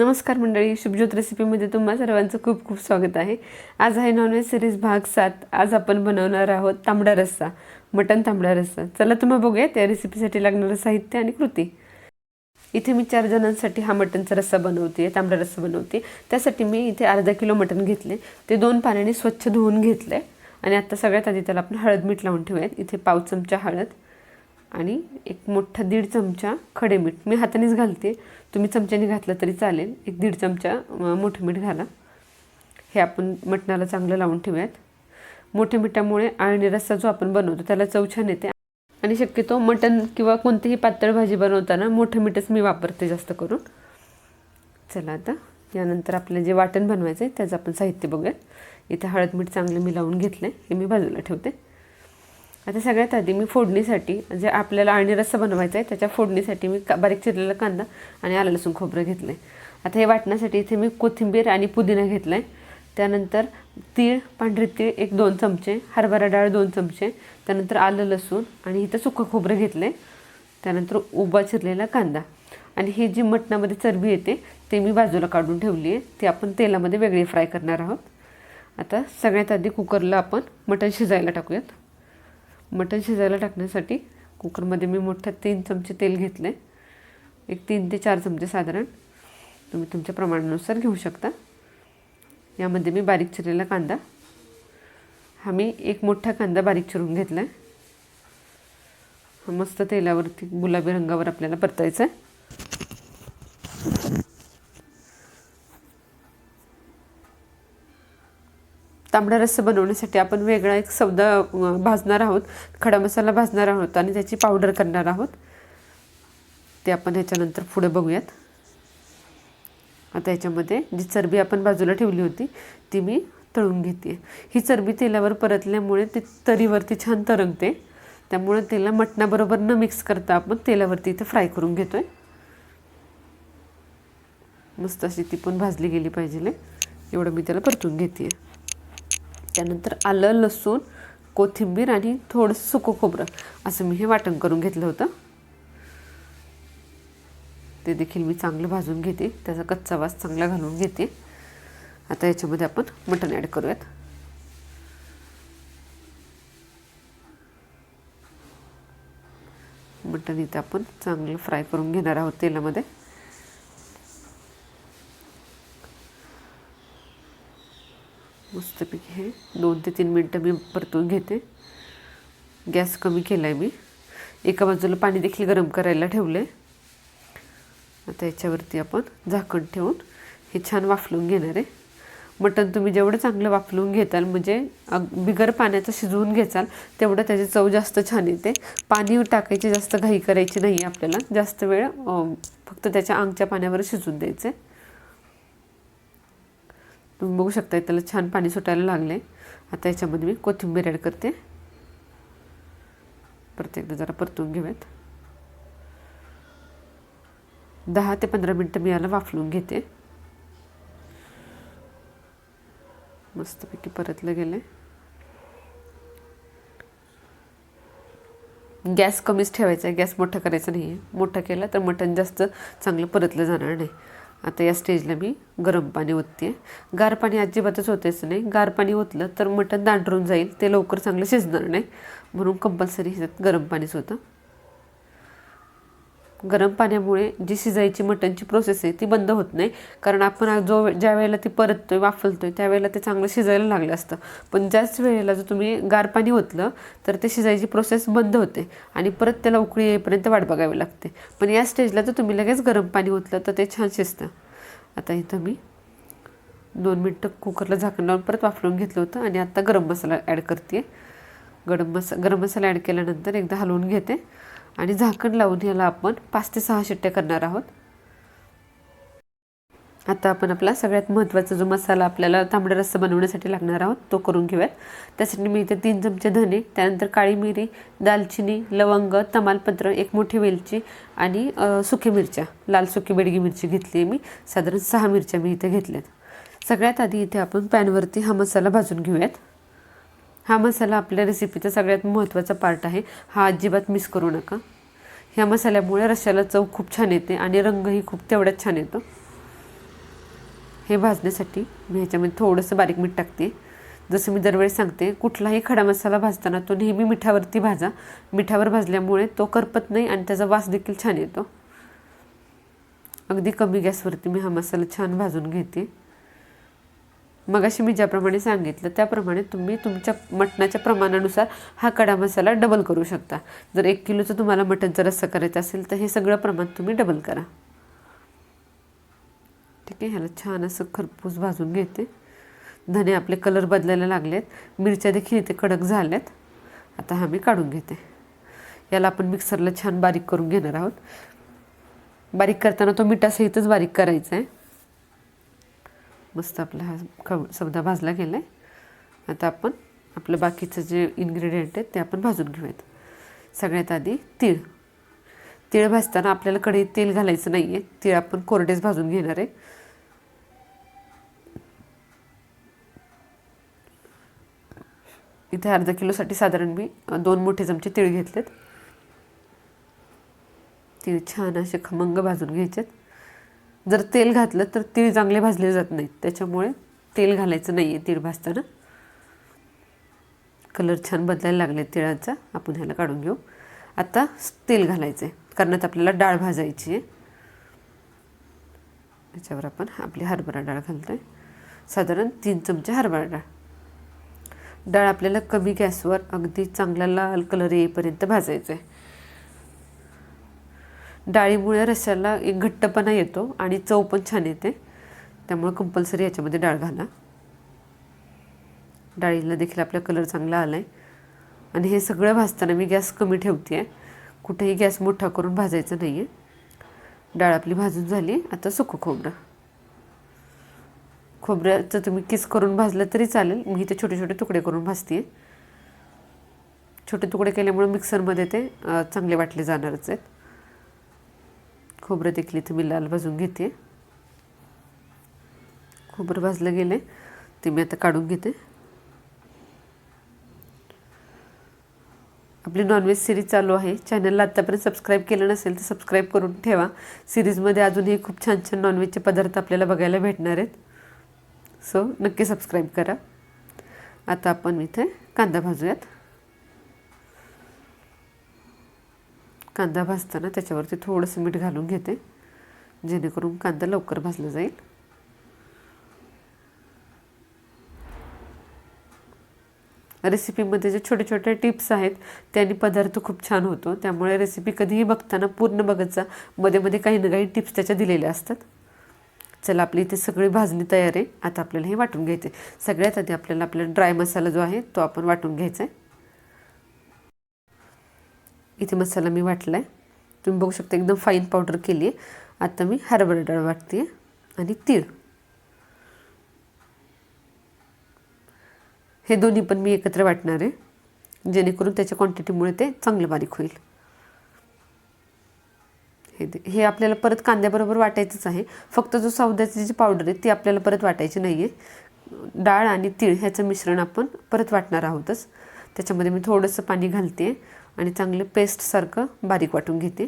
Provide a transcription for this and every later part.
नमस्कार मंडळी शुभज्योत रेसिपीमध्ये तुम्हा सर्वांचं खूप खूप स्वागत आहे. आज आहे नॉनव्हेज सिरीज भाग सात. आज आपण बनवणार आहोत तांबडा रस्सा मटन तांबडा रस्सा. चला तुम्हा बघूया त्या रेसिपीसाठी लागणारं साहित्य आणि कृती. इथे मी चार जणांसाठी हा मटनचा रस्सा बनवते तांबडा रस्सा बनवते. त्यासाठी मी इथे अर्धा किलो मटण घेतले. ते दोन पाण्याने स्वच्छ धुवून घेतले. आणि आता सगळ्यात आधी त्याला आपण हळद मीठ लावून ठेवूयात. इथे पाव चमचा हळद आणि एक मोठा दीड चमचा खडे मीठ. मी हातानेच घालते. तुम्ही चमच्याने घातलं तरी चालेल. एक दीड चमचा मोठं मीठ घाला. हे आपण मटणाला चांगलं लावून ठेवूयात. मोठ्या मिठामुळे आणि रस्सा जो आपण बनवतो त्याला चव छान येते. आणि शक्यतो मटण किंवा कोणतीही पातळ भाजी बनवताना मोठं मीठच मी वापरते जास्त करून. चला आता यानंतर आपलं जे वाटण बनवायचं आहे त्याचं आपण साहित्य बघूयात. इथे हळद मीठ चांगलं मी लावून घेतलं आहे हे मी बाजूला ठेवते. आता सगळ्यात आधी मी फोडणीसाठी जे आपल्याला आणि रस्सा बनवायचा आहे त्याच्या फोडणीसाठी मी का बारीक चिरलेला कांदा आणि आलं लसूण खोबरं घेतलं आहे आता हे वाटण्यासाठी इथे मी कोथिंबीर आणि पुदिना घेतला आहे त्यानंतर तीळ पांढरे तीळ एक दोन चमचे हरभरा डाळ दोन चमचे त्यानंतर आलं लसूण आणि इथं सुकं खोबरं घेतलं आहे त्यानंतर उभा चिरलेला कांदा. आणि ही जी मटणामध्ये चरबी येते ते मी बाजूला काढून ठेवली आहे ती आपण तेलामध्ये वेगळी फ्राय करणार आहोत. आता सगळ्यात आधी कुकरला आपण मटण शिजायला टाकूयात. मटण शिजायला टाकण्यासाठी कुकरमध्ये मी मोठ्या तीन चमचे तेल घेतलं आहे एक तीन ते चार चमचे साधारण. तुम्ही तुमच्या प्रमाणानुसार घेऊ शकता. यामध्ये मी बारीक चिरलेला कांदा. हा मी एक मोठा कांदा बारीक चिरून घेतला आहे हा मस्त तेलावरती गुलाबी रंगावर आपल्याला परतायचा आहे तांबडा रस्सा बनवण्यासाठी आपण वेगळा एक सौदा भाजणार आहोत. खडा मसाला भाजणार आहोत आणि त्याची पावडर करणार आहोत. ते आपण ह्याच्यानंतर पुढे बघूयात. आता याच्यामध्ये जी चरबी आपण बाजूला ठेवली होती ती मी तळून घेते. ही चरबी तेलावर परतल्यामुळे ती तरीवरती छान तरंगते. त्यामुळे तिला मटणाबरोबर न मिक्स करता आपण तेलावरती इथे फ्राय करून घेतो आहे मस्त अशी ती पण भाजली गेली पाहिजे एवढं मी त्याला परतून घेते त्यानंतर आलं लसूण कोथिंबीर आणि थोडंसं सुकं खोबरं. असं मी हे वाटण करून घेतलं होतं. ते देखील मी चांगलं भाजून घेते. त्याचा कच्चा वास चांगला घालून घेते. आता याच्यामध्ये आपण मटण ॲड करूयात. मटण इथे आपण चांगलं फ्राय करून घेणार आहोत तेलामध्ये. मस्तपैकी हे दोन ते तीन मिनटं मी परतून घेते. गॅस कमी केला आहे मी. एका बाजूला पाणी देखील गरम करायला ठेवलं आहे आता याच्यावरती आपण झाकण ठेवून हे छान वाफलून घेणार आहे. मटण तुम्ही जेवढं चांगलं वाफलून घेताल म्हणजे बिगर पाण्याचं शिजवून घेचाल तेवढं त्याची चव जास्त छान येते. पाणी टाकायची जास्त घाई करायची नाही आपल्याला. जास्त वेळ फक्त त्याच्या अंगच्या पाण्यावर शिजून द्यायचं आहे तुम्ही बघू शकता त्याला छान पाणी सुटायला लागले आता याच्यामध्ये मी कोथिंबीर ॲड करते. परत एकदा जरा परतून घेऊयात. दहा ते पंधरा मिनटं मी याला वाफलून घेते. मस्तपैकी परतलं गेलं गॅस कमीच ठेवायचा आहे गॅस मोठा करायचा नाही आहे मोठा केला तर मटण जास्त चांगलं परतलं जाणार नाही. आता या स्टेजला मी गरम पाणी ओतते. गार पाणी अजिबातच होतेच नाही. गार पाणी ओतलं तर मटण दांडरून जाईल. ते लवकर चांगलं शिजणार नाही. म्हणून कंपल्सरी ह्याच्यात गरम पाणीच होतं गरम पाण्यामुळे जी शिजायची मटणची प्रोसेस आहे ती बंद होत नाही. कारण आपण आज जो ज्या वेळेला ती परततोय वाफलतोय त्यावेळेला ते चांगलं शिजायला लागलं असतं. पण ज्याच वेळेला जर तुम्ही गार पाणी ओतलं तर ते शिजायची प्रोसेस बंद होते. आणि परत त्याला उकळी येईपर्यंत वाट बघावी लागते. पण या स्टेजला जर तुम्ही लगेच गरम पाणी ओतलं तर ते छान शिजतं. आता इथं मी दोन मिनटं कुकरला झाकण लावून परत वाफलून घेतलं होतं आणि आत्ता गरम मसाला ॲड करते गरम मसा गरम मसाला ॲड केल्यानंतर एकदा हलवून घेते. आणि झाकण लावून याला आपण पाच ते सहा शिट्ट्या करणार आहोत. आता आपण आपला सगळ्यात महत्त्वाचा जो मसाला आपल्याला तांबडा रस्सा बनवण्यासाठी लागणार आहोत तो करून घेऊयात. त्यासाठी मी इथे तीन चमचे धने त्यानंतर काळी मिरी दालचिनी लवंग तमालपत्र एक मोठी वेलची आणि सुकी मिरच्या. लाल सुकी बेडगी मिरची घेतली आहे मी. साधारण सहा मिरच्या मी इथे घेतल्यात. सगळ्यात आधी इथे आपण पॅनवरती हा मसाला भाजून घेऊयात. हा मसाला आपल्या रेसिपीचा सगळ्यात महत्त्वाचा पार्ट आहे. हा अजिबात मिस करू नका. ह्या मसाल्यामुळे रश्याला चव खूप छान येते आणि रंगही खूप तेवढ्याच छान येतो. हे भाजण्यासाठी मी ह्याच्यामध्ये थोडंसं बारीक मीठ टाकते. जसं मी दरवेळेस सांगते कुठलाही खडा मसाला भाजताना तो नेहमी मिठावरती भाजा. मिठावर भाजल्यामुळे तो करपत नाही आणि त्याचा वास देखील छान येतो. अगदी कमी गॅसवरती मी हा मसाला छान भाजून घेते. मगाशी मी ज्याप्रमाणे सांगितलं त्याप्रमाणे तुम्ही तुमच्या मटणाच्या प्रमाणानुसार हा कडा मसाला डबल करू शकता. जर एक किलोचं तुम्हाला मटणचा रस्सा करायचा असेल तर हे सगळं प्रमाण तुम्ही डबल करा. ठीक आहे ह्याला छान असं खरपूस भाजून घेते. धने आपले कलर बदलायला लागलेत. मिरच्या देखील इथे कडक झाल्यात. आता हा मी काढून घेते. याला आपण मिक्सरला छान बारीक करून घेणार आहोत. बारीक करताना तो मिठासहितच बारीक करायचा आहे मस्त आपला हा खव समजा भाजला गेला आहे आता आपण आपलं बाकीचं जे इन्ग्रेडियंट आहेत ते आपण भाजून घेऊयात. सगळ्यात आधी तीळ. तीळ भाजताना आपल्याला कढईत तेल घालायचं नाही आहे तीळ आपण कोरडेच भाजून घेणार आहे. इथे अर्धा किलोसाठी साधारण मी दोन मोठे चमचे तीळ घेतलेत. तीळ छान असे खमंग भाजून घ्यायचेत. जर तेल घातलं तर तीळ चांगले भाजले जात नाहीत. त्याच्यामुळे तेल घालायचं नाही आहे तीळ भाजताना. कलर छान बदलायला लागले तिळाचा. आपण ह्याला काढून घेऊ. आता तेल घालायचं आहे कारण आता आपल्याला डाळ भाजायची आहे याच्यावर आपण आपली हरभरा डाळ घालतो आहे साधारण तीन चमचे हरभरा डाळ. डाळ आपल्याला कमी गॅसवर अगदी चांगला लाल कलर येईपर्यंत भाजायचं आहे डाळीमुळे रस्स्याला एक घट्टपणा येतो आणि चव पण छान येते. त्यामुळे कंपल्सरी याच्यामध्ये डाळ घाला. डाळीला देखील आपला कलर चांगला आला आहे आणि हे सगळं भाजताना मी गॅस कमी ठेवते आहे कुठेही गॅस मोठा करून भाजायचं नाही आहे डाळ आपली भाजून झाली. आता सुकं खोबरं. खोबऱ्याचं तुम्ही किस करून भाजलं तरी चालेल. मी ते छोटे छोटे तुकडे करून भाजते छोटे तुकडे केल्यामुळे मिक्सरमध्ये ते चांगले वाटले जाणारच आहेत. खोबरं देखील इथे मी लाल भाजून घेते. खोबरं भाजलं गेलं ते मी आता काढून घेते. आपली नॉनव्हेज सिरीज चालू आहे. चॅनलला आत्तापर्यंत सबस्क्राईब केलं नसेल तर सबस्क्राईब करून ठेवा. सिरीजमध्ये अजूनही खूप छान छान नॉनव्हेजचे पदार्थ आपल्याला बघायला भेटणार आहेत. सो नक्की सबस्क्राईब करा. आता आपण इथे कांदा भाजूयात. कांदा भाजताना त्याच्यावरती थोडंसं मीठ घालून घेते. जेणेकरून कांदा लवकर भाजला जाईल. रेसिपीमध्ये जे छोटे छोटे टिप्स आहेत त्यांनी पदार्थ खूप छान होतो. त्यामुळे रेसिपी कधीही बघताना पूर्ण बघत जा. मध्ये मध्ये काही ना काही टिप्स त्याच्या दिलेल्या असतात. चला आपली इथे सगळी भाजणी तयार आहे. आता आपल्याला हे वाटून घ्यायचे सगळ्यात आधी आपल्याला आपला ड्राय मसाला जो आहे तो आपण वाटून घ्यायचा आहे इथे मसाला मी वाटला आहे तुम्ही बघू शकता एकदम फाईन पावडर केली आहे. आता मी हरभरा डाळ वाटते आणि तीळ. हे दोन्ही पण मी एकत्र वाटणार आहे. जेणेकरून त्याच्या क्वांटिटीमुळे ते चांगलं बारीक होईल. हे हे आपल्याला परत कांद्याबरोबर वाटायचंच आहे. फक्त जो सौद्याची जी पावडर आहे ती आपल्याला परत वाटायची नाही आहे डाळ आणि तीळ ह्याचं मिश्रण आपण परत वाटणार आहोतच. त्याच्यामध्ये मी थोडंसं पाणी घालते आणि चांगलं पेस्टसारखं बारीक वाटून घेते.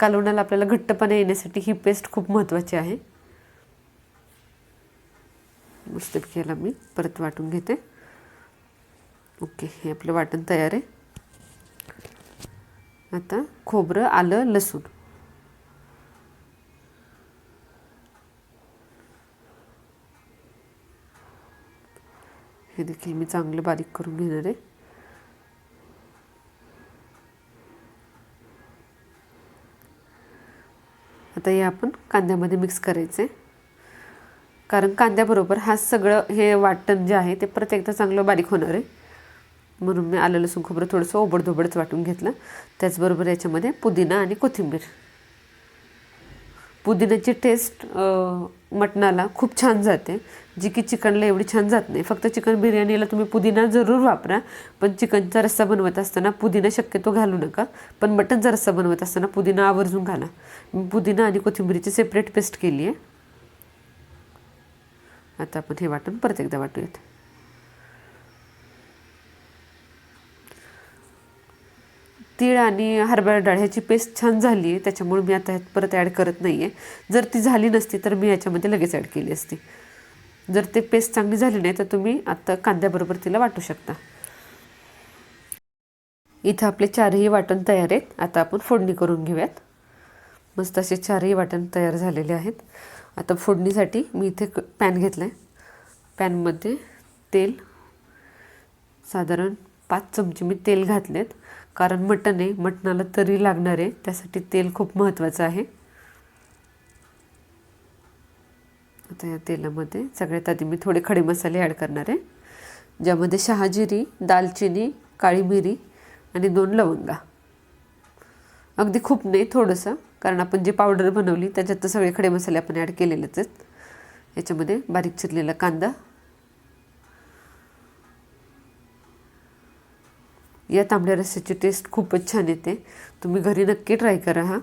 कालवणाला आपल्याला घट्टपणा येण्यासाठी ही पेस्ट खूप महत्त्वाची आहे. मस्तपैकी याला मी परत वाटून घेते. ओके हे आपलं वाटण तयार आहे. आता खोबरं आलं लसूण. हे देखील मी चांगलं बारीक करून घेणार आहे. आता हे आपण कांद्यामध्ये मिक्स करायचं आहे. कारण कांद्याबरोबर हा सगळं हे वाटण जे आहे ते परत एकदा चांगलं बारीक होणार आहे. म्हणून मी आलं लसूण खोबरं थोडंसं ओबडधोबडच वाटून घेतलं. त्याचबरोबर याच्यामध्ये पुदिना आणि कोथिंबीर. पुदिन्याची टेस्ट मटणाला खूप छान जाते. जी की चिकनला एवढी छान जात नाही. फक्त चिकन बिर्याणीला तुम्ही पुदिना जरूर वापरा पण चिकनचा रस्सा बनवत असताना पुदिना शक्यतो घालू नका. पण मटनचा रस्सा बनवत असताना पुदिना आवर्जून घाला. मी पुदिना आणि कोथिंबीरीची सेपरेट पेस्ट केली आहे आता आपण हे वाटून परत एकदा वाटूयात. तीळ आणि हरभरा डाळ ह्याची पेस्ट छान झाली आहे. त्याच्यामुळे मी आता ह्यात परत ॲड करत नाही आहे जर ती झाली नसती तर मी याच्यामध्ये लगेच ॲड केली असती. जर ते पेस्ट चांगली झाली नाही तर तुम्ही आता कांद्याबरोबर तिला वाटू शकता. इथं आपले चारही वाटण तयार आहेत. आता आपण फोडणी करून घेऊयात. मस्त असे चारही वाटण तयार झालेले आहेत. आता फोडणीसाठी मी इथे क पॅन घेतला आहे पॅनमध्ये तेल साधारण पाच चमचे मी तेल घातलेत. कारण मटण आहे मटणाला तरी लागणार आहे. त्यासाठी तेल खूप महत्त्वाचं आहे. आता या तेलामध्ये सगळ्यात आधी मी थोडे खडे मसाले ॲड करणार आहे. ज्यामध्ये शहाजिरी दालचिनी काळी मिरी आणि दोन लवंगा. अगदी खूप नाही थोडंसं. कारण आपण जी पावडर बनवली त्याच्यात तर सगळे खडे मसाले आपण ॲड केलेलेच आहेत. याच्यामध्ये बारीक चिरलेला कांदा या तांबड्या रस्स्याची टेस्ट खूपच छान येते. तुम्ही घरी नक्की ट्राय करा हा.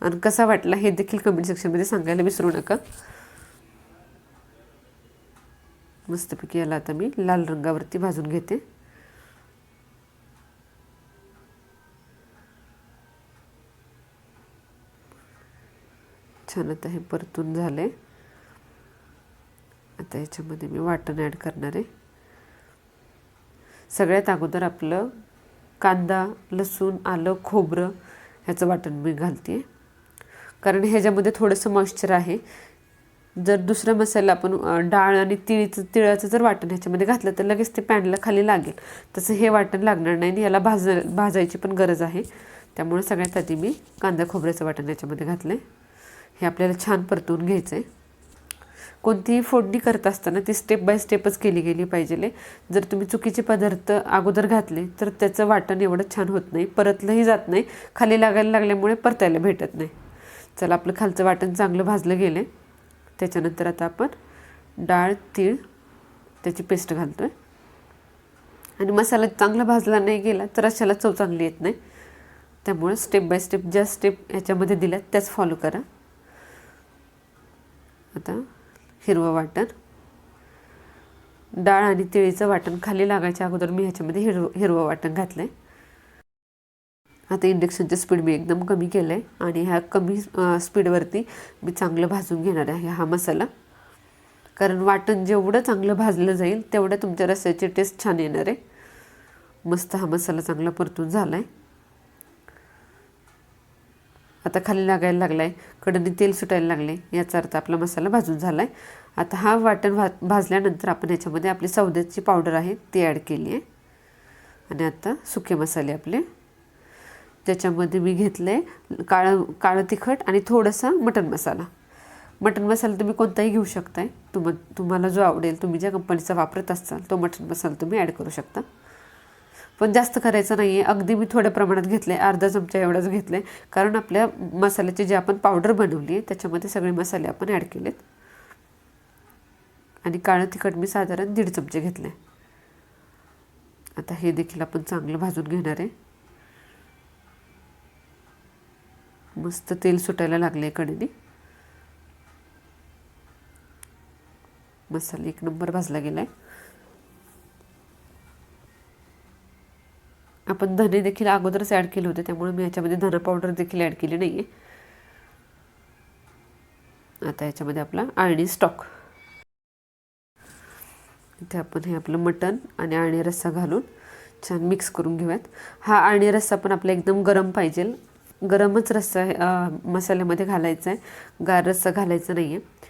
आणि कसा वाटला हे देखील कमेंट सेक्शनमध्ये सांगायला विसरू नका. मस्तपैकी याला आता मी लाल रंगावरती भाजून घेते. छान आता हे परतून झाले. आता याच्यामध्ये मी वाटण ॲड करणार आहे. सगळ्यात अगोदर आपलं कांदा लसूण आलं खोबरं ह्याचं वाटण मी घालते कारण ह्याच्यामध्ये थोडंसं मॉइश्चर आहे. जर दुसरा मसाला आपण डाळ आणि तिळीचं तिळाचं जर वाटण ह्याच्यामध्ये घातलं तर लगेच ते पॅनला खाली लागेल. तसं हे वाटण लागणार नाही आणि याला भाज भाजायची पण गरज आहे. त्यामुळे सगळ्यात आधी मी कांदा खोबऱ्याचं वाटण याच्यामध्ये घातलं आहे हे आपल्याला छान परतवून घ्यायचं आहे कोणतीही फोडणी करत असताना ती स्टेप बाय स्टेपच केली गेली पाहिजे जर तुम्ही चुकीचे पदार्थ अगोदर घातले तर त्याचं वाटण एवढं छान होत नाही परतलंही जात नाही खाली लागायला लागल्यामुळे परतायला भेटत नाही. चला आपलं खालचं वाटण चांगलं भाजलं गेलं आहे त्याच्यानंतर आता आपण डाळ तीळ त्याची पेस्ट घालतो आहे आणि मसाला चांगला भाजला नाही गेला तर अशाला चव चांगली येत नाही. त्यामुळे स्टेप बाय स्टेप ज्या स्टेप ह्याच्यामध्ये दिल्या त्याच फॉलो करा. आता हिरवं वाटण. डाळ आणि तिळीचं वाटण खाली लागायच्या अगोदर मी ह्याच्यामध्ये हिरवं हिरवं वाटण घातलं आहे आता इंडक्शनची स्पीड मी एकदम कमी केलं आहे आणि ह्या कमी स्पीडवरती मी चांगलं भाजून घेणार आहे हा मसाला. कारण वाटण जेवढं चांगलं भाजलं जाईल तेवढं तुमच्या रस्याची टेस्ट छान येणार आहे. मस्त हा मसाला चांगला परतून झाला आहे आता खाली लागायला लागला आहे कडनी तेल सुटायला लागले याचा अर्थ आपला मसाला भाजून झाला आहे आता हा वाटण भा भाजल्यानंतर आपण याच्यामध्ये आपली सौद्याची पावडर आहे ती ॲड केली आहे. आणि आता सुके मसाले आपले. त्याच्यामध्ये मी घेतलं आहे काळं काळं तिखट आणि थोडासा मटण मसाला. मटण मसाला तुम्ही कोणताही घेऊ शकताय. तुम तुम्हाला जो आवडेल तुम्ही ज्या कंपनीचा वापरत असाल तो मटण मसाला तुम्ही ॲड करू शकता. पण जास्त करायचं नाही आहे अगदी मी थोड्या प्रमाणात घेतलं आहे अर्धा चमचा एवढाच घेतलं. आहे कारण आपल्या मसाल्याची जे आपण पावडर बनवली आहे त्याच्यामध्ये सगळे मसाले आपण ॲड केलेत. आणि काळं तिखट मी साधारण दीड चमचे घेतले. आता हे देखील आपण चांगलं भाजून घेणार आहे. मस्त तेल सुटायला लागले कडेने मसाला एक नंबर भाजला गेला आहे आपण धने देखील अगोदरच ॲड केले होते त्यामुळे मी याच्यामध्ये धना पावडर देखील ॲड केली नाही आहे आता याच्यामध्ये आपला आळणी स्टॉक इथे आपण हे आपलं मटण आणि आळणी रस्सा घालून छान मिक्स करून घेऊयात. हा आळणी रस्सा पण आपला एकदम गरम पाहिजे. गरमच रस्सा मसाल्यामध्ये घालायचा आहे. गार रस्सा घालायचा नाही आहे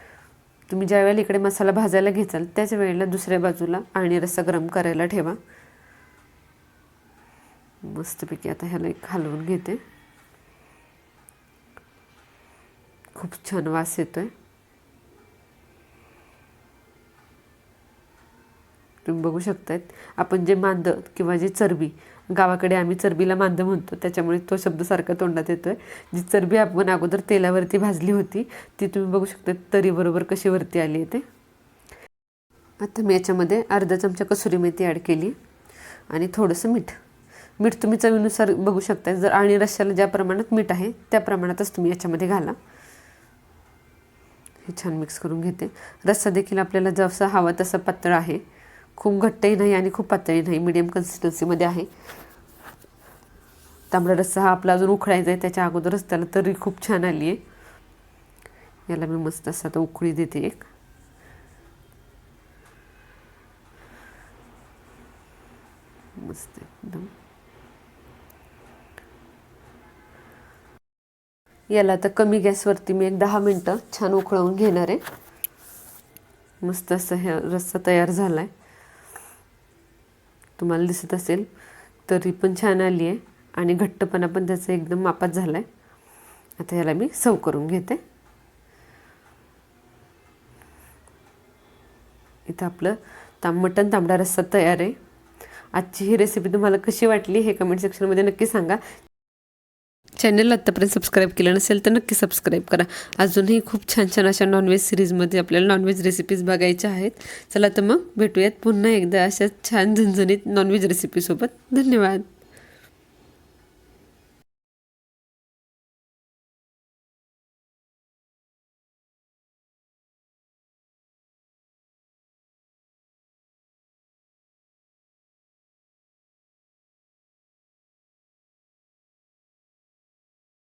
तुम्ही ज्या वेळेला इकडे मसाला भाजायला घेचाल त्याच वेळेला दुसऱ्या बाजूला आळणी रस्सा गरम करायला ठेवा. मस्तपैकी आता ह्याला एक हलवून घेते. खूप छान वास येतो आहे तुम्ही बघू शकतायत. आपण जे मांद किंवा जे चरबी गावाकडे आम्ही चरबीला मांद म्हणतो त्याच्यामुळे तो शब्द सारखा तोंडात आहे जी चरबी आपण अगोदर तेलावरती भाजली होती ती तुम्ही बघू शकता तरीबरोबर कशी वरती आली आहे ते. आता मी याच्यामध्ये अर्धा चमचा कसुरी मेथी ॲड केली. आणि थोडंसं मीठ. मीठ तुम्ही चवीनुसार बघू शकता जर आणि रश्श्याला ज्या प्रमाणात मीठ आहे त्या प्रमाणातच तुम्ही याच्यामध्ये घाला. हे छान मिक्स करून घेते. रस्सा देखील आपल्याला जसं हवा तसं पातळ आहे. खूप घट्टही नाही आणि खूप पातळही नाही. मिडियम कन्सिस्टन्सीमध्ये आहे. तांबडा रस्सा हा आपला अजून उखळायचा आहे. त्याच्या अगोदरच त्याला तरी खूप छान आली आहे याला मी मस्त असं आता उकळी देते एक. मस्त एकदम. याला आता कमी गॅसवरती मी एक दहा मिनटं छान उकळवून घेणार आहे. मस्त असं हे रस्सा तयार झाला आहे तुम्हाला दिसत असेल तरी पण छान आली आहे आणि घट्टपणा पण त्याचा एकदम मापात झाला आहे आता याला मी सव करून घेते. इथं आपलं ताम मटण तांबडा रस्सा तयार आहे. आजची ही रेसिपी तुम्हाला कशी वाटली हे कमेंट सेक्शनमध्ये नक्की सांगा. चॅनलला आत्तापर्यंत सबस्क्राईब केलं नसेल तर नक्की सबस्क्राईब करा. अजूनही खूप छान छान अशा नॉनव्हेज सिरीजमध्ये आपल्याला नॉनव्हेज रेसिपीज बघायच्या आहेत. चला तर मग भेटूयात पुन्हा एकदा अशा छान झणझणीत नॉनव्हेज रेसिपीसोबत धन्यवाद.